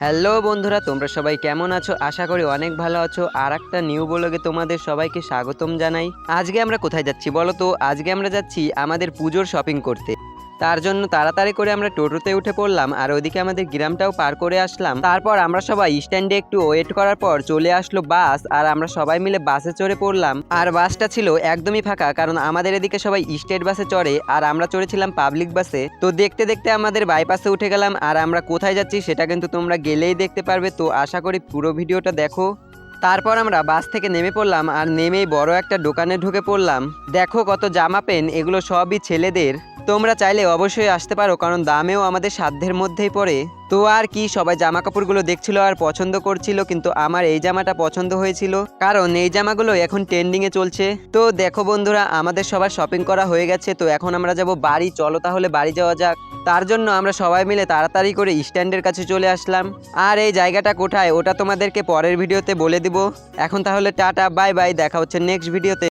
Hello বন্ধুরা, তোমরা সবাই কেমন আছো? আশা করি অনেক ভালো আছো। আর একটা নিউ ব্লগে তোমাদের সবাইকে স্বাগতম জানাই। আজকে আমরা কোথায় যাচ্ছি বলো তো? আজকে আমরা যাচ্ছি আমাদের পুজোর শপিং করতে। তার জন্য তাড়াতাড়ি করে আমরা টোটোতে উঠে পড়লাম আর ওদিকে আমাদের গ্রামটাও পার করে আসলাম। তারপর আমরা সবাই স্ট্যান্ডে একটু ওয়েট করার পর চলে আসলো বাস আর আমরা সবাই মিলে বাসে চড়ে পড়লাম। আর বাসটা ছিল একদমই ফাঁকা কারণ আমাদের এদিকে সবাই স্টেট বাসে চড়ে আর আমরা চড়েছিলাম পাবলিক বাসে। তো দেখতে দেখতে আমাদের বাইপাসে উঠে গেলাম আর আমরা কোথায় যাচ্ছি সেটা কিন্তু তোমরা গেলেই দেখতে পারবে। তো আশা করি পুরো ভিডিওটা দেখো। তারপর আমরা বাস থেকে নেমে পড়লাম আর নেমেই বড় একটা দোকানে ঢুকে পড়লাম। দেখো কত জামা পেন, এগুলো সবই ছেলেদের। তোমরা চাইলে অবশ্যই আসতে পারো, কারণ দামেও আমাদের সাধ্যের মধ্যেই পড়ে। তো আর কি, সবাই জামা কাপড়গুলো দেখছিল আর পছন্দ করছিল, কিন্তু আমার এই জামাটা পছন্দ হয়েছিল। কারণ এই জামাগুলো এখন ট্রেন্ডিংয়ে চলছে। তো দেখো বন্ধুরা, আমাদের সবার শপিং করা হয়ে গেছে, তো এখন আমরা যাব বাড়ি। চলো তাহলে বাড়ি যাওয়া যাক। তার জন্য আমরা সবাই মিলে তাড়াতাড়ি করে স্ট্যান্ডের কাছে চলে আসলাম। আর এই জায়গাটা কোথায়, ওটা তোমাদেরকে পরের ভিডিওতে বলে দিব। এখন তাহলে টাটা, বাই বাই, দেখা হচ্ছে নেক্সট ভিডিওতে